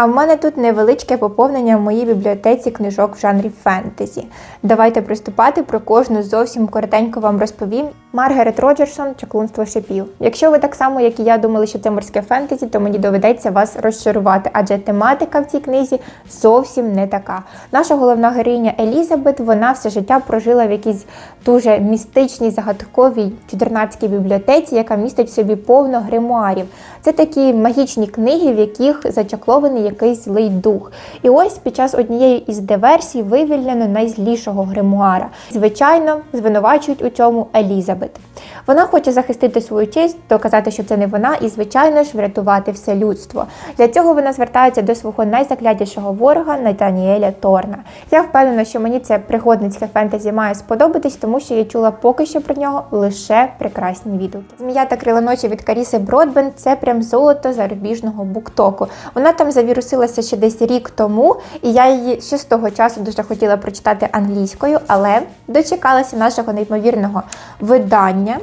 А в мене тут невеличке поповнення в моїй бібліотеці книжок в жанрі фентезі. Давайте приступати про кожну зовсім коротенько вам розповім. Маргарет Роджерсон Чаклунство шипів. Якщо ви так само, як і я, думали, що це морське фентезі, то мені доведеться вас розчарувати, адже тематика в цій книзі зовсім не така. Наша головна героїня Елізабет, вона все життя прожила в якійсь дуже містичній, загадковій чудернацькій бібліотеці, яка містить в собі повно гримуарів. Це такі магічні книги, в яких зачаклований якийсь злий дух. І ось під час однієї із диверсій вивільнено найзлішого гримуара. Звичайно, звинувачують у цьому Елізабет. Вона хоче захистити свою честь, доказати, що це не вона, і, звичайно ж, врятувати все людство. Для цього вона звертається до свого найзаклятішого ворога Натаніеля Торна. Я впевнена, що мені це пригодницьке фентезі має сподобатись, тому що я чула поки що про нього лише прекрасні відгуки. Змія та крила ночі від Каріси Бродбен це прям золото зарубіжного буктоку. Вона там завірусилася ще десь рік тому, і я її ще з того часу дуже хотіла прочитати англійською, але дочекалася нашого неймовірного видання.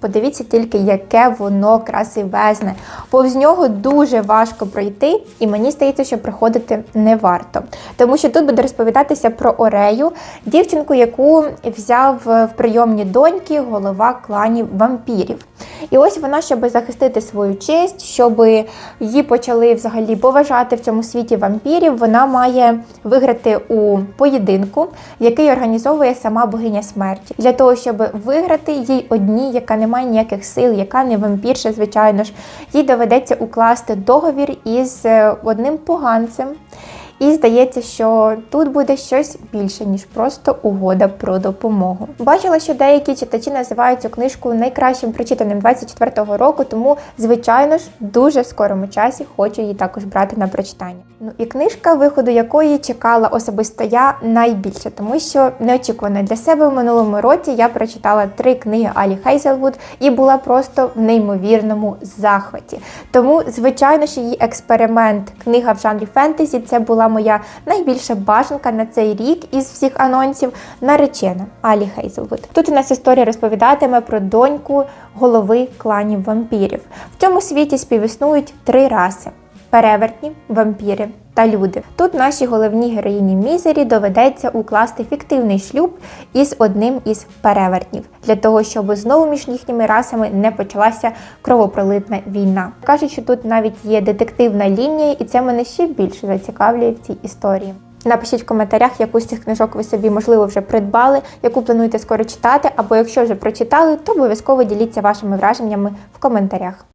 Подивіться тільки, яке воно красивезне. Повз нього дуже важко пройти, і мені здається, що приходити не варто. Тому що тут буде розповідатися про Орею, дівчинку, яку взяв в прийомні доньки голова кланів вампірів. І ось вона, щоб захистити свою честь, щоб її почали взагалі поважати в цьому світі вампірів, вона має виграти у поєдинку, який організовує сама богиня смерті. Для того, щоб виграти їй одній, яка не має ніяких сил, яка не вампірша, звичайно ж, їй доведеться укласти договір із е, одним поганцем. І здається, що тут буде щось більше, ніж просто угода про допомогу. Бачила, що деякі читачі називають цю книжку найкращим прочитаним 24-го року, тому, звичайно ж, дуже в скорому часі хочу її також брати на прочитання. Ну і книжка, виходу якої чекала особисто я найбільше, тому що неочікувано для себе в минулому році я прочитала три книги Алі Хейзелвуд і була просто в неймовірному захваті. Тому, звичайно ж, її експеримент, книга в жанрі фентезі, це була моя найбільша бажанка на цей рік із всіх анонсів наречена Алі Хейзелвуд. Тут у нас історія розповідатиме про доньку голови кланів вампірів. В цьому світі співіснують три раси перевертні, вампіри та люди. Тут нашій головній героїні Мізері доведеться укласти фіктивний шлюб із одним із перевертнів для того, щоб знову між їхніми расами не почалася кровопролитна війна. Кажуть, що тут навіть є детективна лінія, і це мене ще більше зацікавлює в цій історії. Напишіть в коментарях, яку з цих книжок ви собі можливо вже придбали, яку плануєте скоро читати, або якщо вже прочитали, то обов'язково діліться вашими враженнями в коментарях.